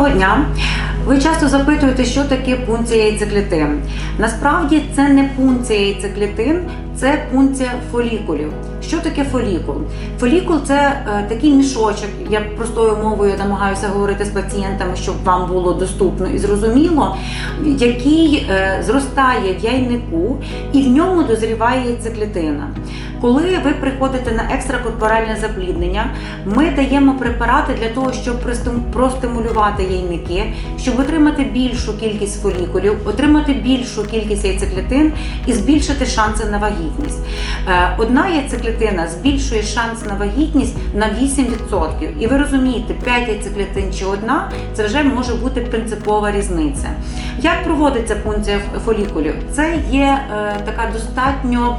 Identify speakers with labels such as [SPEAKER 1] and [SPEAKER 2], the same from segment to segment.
[SPEAKER 1] Доброго дня! Ви часто запитуєте, що таке пункція яйцеклітин. Насправді це не пункція яйцеклітин, це пункція фолікулів. Що таке фолікул? Фолікул це е, такий мішочок. Я простою мовою намагаюся говорити з пацієнтами, щоб вам було доступно і зрозуміло, який е, зростає в яйнику і в ньому дозріває яйцеклітина. Коли ви приходите на екстракорпоральне запліднення, ми даємо препарати для того, щоб простимулювати яйники, щоб отримати більшу кількість фолікулів, отримати більшу кількість яйцеклітин і збільшити шанси на вагітність. Е, Одна яйцеклітина збільшує шанс на вагітність на 8%. І ви розумієте, 5 яйцеклітин чи одна це вже може бути принципова різниця. Як проводиться пункція фолікулів? Це є е, така достатньо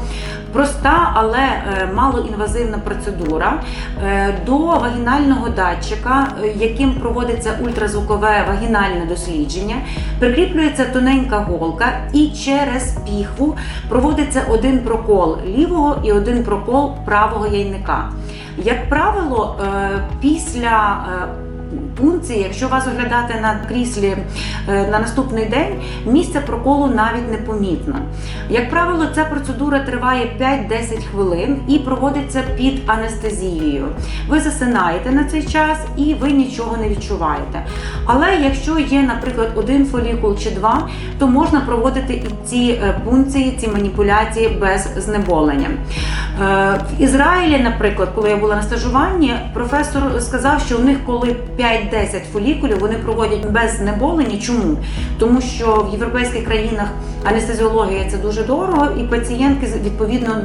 [SPEAKER 1] проста, але е, малоінвазивна процедура е, до вагінального датчика, е, яким проводиться ультразвукове вагінальне дослідження, прикріплюється тоненька голка, і через піхву проводиться один прокол лівого і один прокол правого яйника. Як правило, після пункції, якщо вас оглядати на кріслі е, на наступний день, місце проколу навіть не помітно. Як правило, ця процедура триває 5-10 хвилин і проводиться під анестезією. Ви засинаєте на цей час і ви нічого не відчуваєте. Але якщо є, наприклад, один фолікул чи два, то можна проводити і ці е, пункції, ці маніпуляції без знеболення. Е, В Ізраїлі, наприклад, коли я була на стажуванні, професор сказав, що у них коли 5-10 фолікулів вони проводять без знеболення. Чому? Тому що в європейських країнах анестезіологія це дуже дорого, і пацієнтки відповідно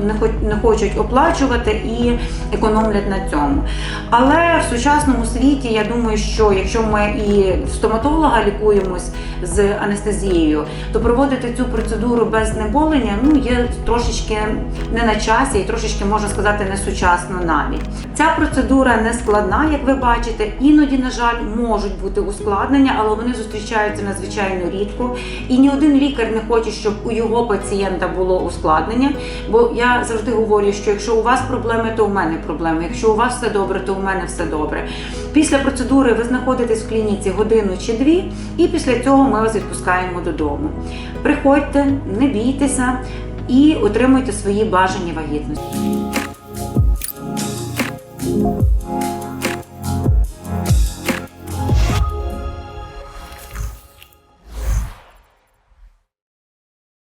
[SPEAKER 1] не хочуть оплачувати і економлять на цьому. Але в сучасному світі я думаю, що якщо ми і в стоматолога лікуємось з анестезією, то проводити цю процедуру без знеболення ну є трошечки не на часі і трошечки можна сказати не сучасно навіть. Ця процедура не складна, як ви бачите. Іноді, на жаль, можуть бути ускладнення, але вони зустрічаються надзвичайно рідко. І ні один лікар не хоче, щоб у його пацієнта було ускладнення. Бо я завжди говорю, що якщо у вас проблеми, то у мене проблеми. Якщо у вас все добре, то у мене все добре. Після процедури ви знаходитесь в клініці годину чи дві, і після цього ми вас відпускаємо додому. Приходьте, не бійтеся і отримуйте свої бажані вагітності.